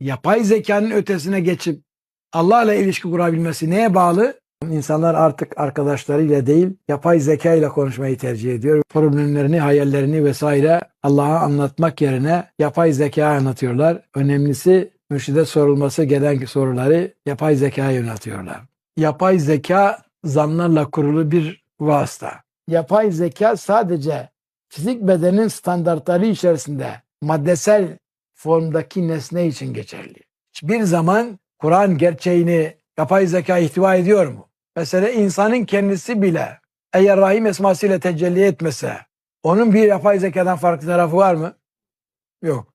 yapay zekanın ötesine geçip Allah ile ilişki kurabilmesi neye bağlı? İnsanlar artık arkadaşlarıyla değil, yapay zeka ile konuşmayı tercih ediyor. Problemlerini, hayallerini vesaire Allah'a anlatmak yerine yapay zekaya anlatıyorlar. Önemlisi mürşide sorulması gelen soruları yapay zekaya yöneltiyorlar. Yapay zeka zanlarla kurulu bir vasıta. Yapay zeka sadece fizik bedenin standartları içerisinde maddesel formdaki nesne için geçerli. Hiçbir zaman Kur'an gerçeğini yapay zeka ihtiva ediyor mu? Mesela insanın kendisi bile eğer Rahim esmasıyla tecelli etmese onun bir yapay zekadan farklı tarafı var mı? Yok.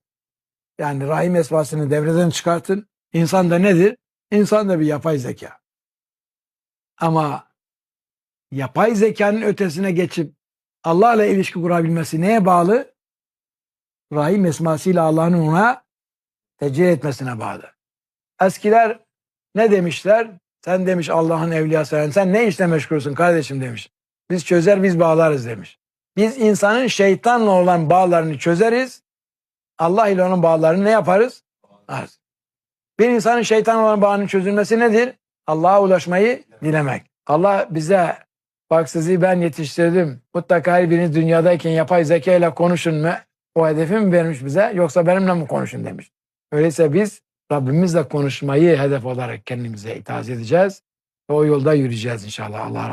Yani Rahim esmasını devreden çıkartın. İnsan da nedir? İnsan da bir yapay zeka. Ama yapay zekanın ötesine geçip Allah ile ilişki kurabilmesi neye bağlı? Rahim esmasıyla Allah'ın ona tecelli etmesine bağlı. Eskiler ne demişler? Sen demiş Allah'ın evliyası. Yani sen ne işle meşgulsün kardeşim demiş. Biz çözer biz bağlarız demiş. Biz insanın şeytanla olan bağlarını çözeriz. Allah ile onun bağlarını ne yaparız? Az. Bir insanın şeytanla olan bağının çözülmesi nedir? Allah'a ulaşmayı dilemek. Allah bize bak sizi ben yetiştirdim. Mutlaka biriniz dünyadayken yapay zeka ile konuşun? O hedefi mi vermiş bize yoksa benimle mi konuşun demiş. Öyleyse biz Rabbimizle konuşmayı hedef olarak kendimize itaat edeceğiz. Ve o yolda yürüyeceğiz inşallah. Allah razı.